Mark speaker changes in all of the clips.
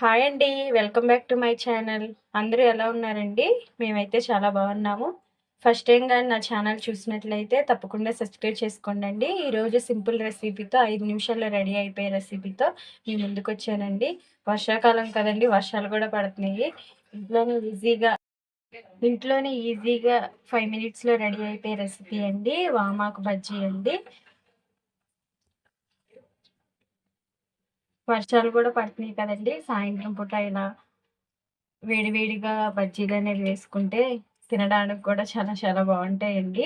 Speaker 1: Hi అండి welcome back to my channel. అందరూ ఎలా ఉన్నారండి? మేమైతే చాలా బాగున్నాము. ఫస్ట్ టైం కానీ నా ఛానల్ చూసినట్లయితే తప్పకుండా సబ్స్క్రైబ్ చేసుకోండి అండి ఈరోజు సింపుల్ రెసిపీతో ఐదు నిమిషాల్లో రెడీ అయిపోయే రెసిపీతో మీ ముందుకు వచ్చానండి. వర్షాకాలం కదండి వర్షాలు కూడా పడుతున్నాయి. ఇంట్లోనే ఈజీగా ఇంట్లోనే ఈజీగా ఫైవ్ మినిట్స్లో రెడీ అయిపోయే రెసిపీ అండి. వామాకు బజ్జీ అండి. వర్షాలు కూడా పడుతున్నాయి కదండి. సాయంత్రం పూట ఇలా వేడివేడిగా బజ్జీలు అనేది వేసుకుంటే తినడానికి కూడా చాలా చాలా బాగుంటాయండి.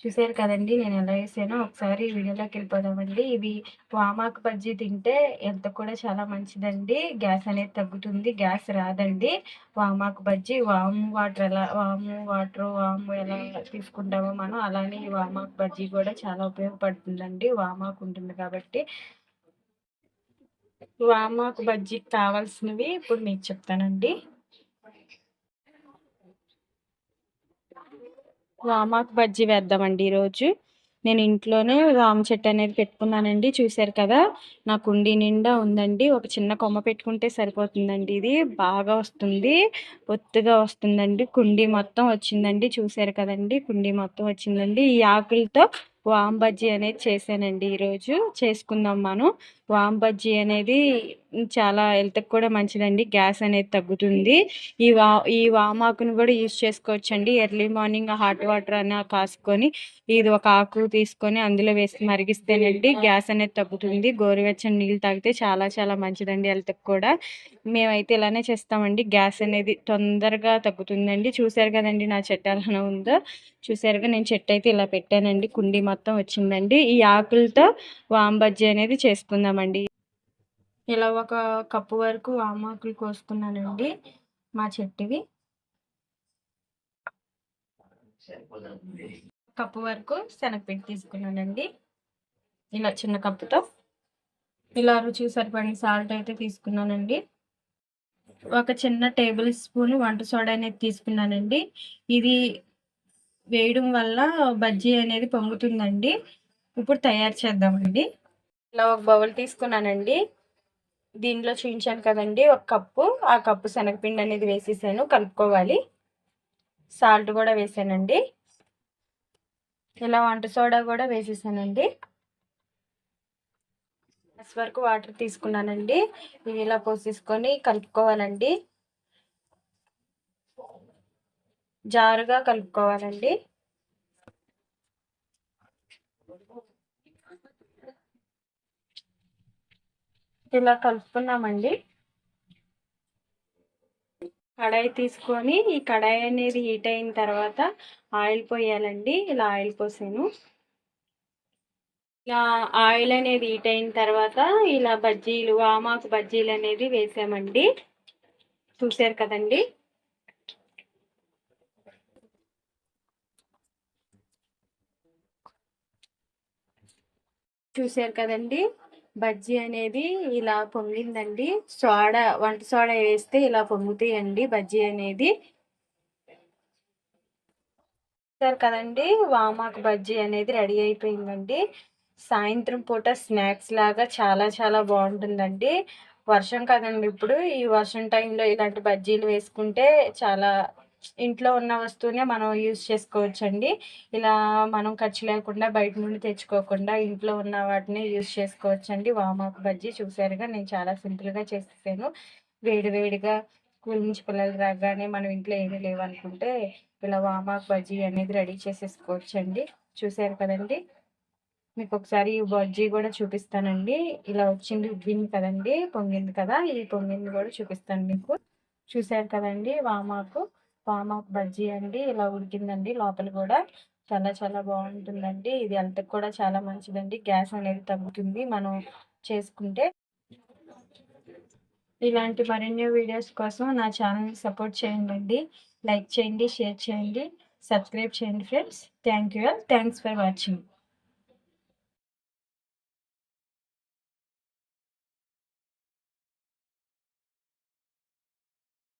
Speaker 1: చూసారు కదండి నేను ఎలా వేసానో ఒకసారి వీడియోలోకి వెళ్ళిపోదామండి. ఇవి వామాకు బజ్జీ తింటే ఎంత కూడా చాలా మంచిదండి. గ్యాస్ అనేది తగ్గుతుంది గ్యాస్ రాదండి. వామాకు బజ్జీ వాము వాటర్ ఎలా వాము వాటర్ వాము ఎలా తీసుకుంటామో మనం అలానే ఈ వామాకు బజ్జీ కూడా చాలా ఉపయోగపడుతుందండి. వామాకు ఉంటుంది కాబట్టి వామాకు బజ్జీకి కావాల్సినవి ఇప్పుడు మీకు చెప్తానండి. వామాకు బజ్జీ వేద్దామండి ఈరోజు. నేను ఇంట్లోనే వామ చెట్టు అనేది పెట్టుకున్నానండి చూశారు కదా? నా కుండీ నిండా ఉందండి. ఒక చిన్న కొమ్మ పెట్టుకుంటే సరిపోతుందండి ఇది. బాగా వస్తుంది. ఒత్తుగా వస్తుందండి. కుండీ మొత్తం వచ్చిందండి చూశారు కదండి? కుండీ మొత్తం వచ్చిందండి. ఈ ఆకులతో వామ్ బజ్జీ అనేది చేశానండి ఈరోజు. చేసుకుందాం మనం. వామ్ బజ్జీ అనేది చాలా హెల్త్కి కూడా మంచిదండి. గ్యాస్ అనేది తగ్గుతుంది. ఈ వా ఈ వామాకును కూడా యూజ్ చేసుకోవచ్చండి. ఎర్లీ మార్నింగ్ హాట్ వాటర్ అని కాసుకొని ఇది ఒక ఆకు తీసుకొని అందులో వేసి మరిగిస్తేనండి గ్యాస్ అనేది తగ్గుతుంది. గోరువెచ్చని నీళ్ళు తాగితే చాలా చాలా మంచిదండి హెల్త్కి కూడా. మేమైతే ఇలానే చేస్తామండి. గ్యాస్ అనేది తొందరగా తగ్గుతుందండి. చూసారు కదండి నా చెట్టు ఎలా ఉందో. చూసారుగా నేను చెట్టు అయితే ఇలా పెట్టానండి. కుండీ మొత్తం వచ్చిందండి. ఈ ఆకులతో వాంబజ్జీ అనేది చేసుకుందామండి. ఇలా ఒక కప్పు వరకు ఆమాకులు కోసుకున్నానండి మా చెట్టువి. కప్పు వరకు శనగపిండి తీసుకున్నానండి ఇలా చిన్న కప్పుతో. ఇలా రుచికి సరిపడిన సాల్ట్ అయితే తీసుకున్నానండి. ఒక చిన్న టేబుల్ స్పూన్ వంట సోడా అనేది తీసుకున్నానండి. ఇది వేయడం వల్ల బజ్జీ అనేది పొంగుతుందండి. ఇప్పుడు తయారు చేద్దామండి. ఇలా ఒక బౌల్ తీసుకున్నానండి. దీంట్లో చూపించాను కదండి ఒక కప్పు. ఆ కప్పు శనగపిండి అనేది వేసేసాను కలుపుకోవాలి. సాల్ట్ కూడా వేసానండి. ఇలా వంట సోడా కూడా వేసేసానండి. వరకు వాటర్ తీసుకున్నానండి. ఇవి ఇలా పోసేసుకొని కలుపుకోవాలండి. జారుగా కలుపుకోవాలండి. ఇలా కలుపుకున్నామండి. కడాయి తీసుకొని ఈ కడాయి అనేది హీట్ అయిన తర్వాత ఆయిల్ పోయాలండి. ఇలా ఆయిల్ పోసాను. ఇలా ఆయిల్ అనేది హీట్ అయిన తర్వాత ఇలా బజ్జీలు ఆమాకు బజ్జీలు అనేది వేసామండి. చూసారు కదండి. చూసారు కదండి. బజ్జీ అనేది ఇలా పొంగిందండి. సోడా వంట సోడా వేస్తే ఇలా పొంగుతాయండి బజ్జీ అనేది. చూసారు కదండి వామాకు బజ్జీ అనేది రెడీ అయిపోయిందండి. సాయంత్రం పూట స్నాక్స్ లాగా చాలా చాలా బాగుంటుందండి. వర్షం కదండి ఇప్పుడు ఈ వర్షం టైంలో ఇలాంటి బజ్జీలు వేసుకుంటే చాలా ఇంట్లో ఉన్న వస్తువునే మనం యూజ్ చేసుకోవచ్చండి. ఇలా మనం ఖర్చు లేకుండా బయట నుండి తెచ్చుకోకుండా ఇంట్లో ఉన్న వాటిని యూజ్ చేసుకోవచ్చండి. వామాకు బజ్జీ చూసారుగా నేను చాలా సింపుల్గా చేసేసాను. వేడి వేడిగా స్కూల్ నుంచి పిల్లలు రాగానే మనం ఇంట్లో ఏమీ లేవనుకుంటే ఇలా వామాకు బజ్జీ అనేది రెడీ చేసేసుకోవచ్చండి. చూసారు కదండి? మీకు ఒకసారి ఈ బజ్జీ కూడా చూపిస్తానండి. ఇలా వచ్చింది ఉబ్బింది కదండి పొంగింది కదా ఈ పొంగింది కూడా చూపిస్తాను మీకు. చూసారు కదండి వామాకు ఫామ్ పామాకు బజ్జీ అండి. ఇలా ఉడికిందండి లోపల కూడా. చాలా చాలా బాగుంటుందండి. ఇది హెల్త్కి కూడా చాలా మంచిదండి. గ్యాస్ అనేది తగ్గుతుంది మనం చేసుకుంటే. ఇలాంటి మరిన్ని వీడియోస్ కోసం నా ఛానల్ని సపోర్ట్ చేయండి లైక్ చేయండి షేర్ చేయండి సబ్స్క్రైబ్ చేయండి friends. Thank you thanks for watching.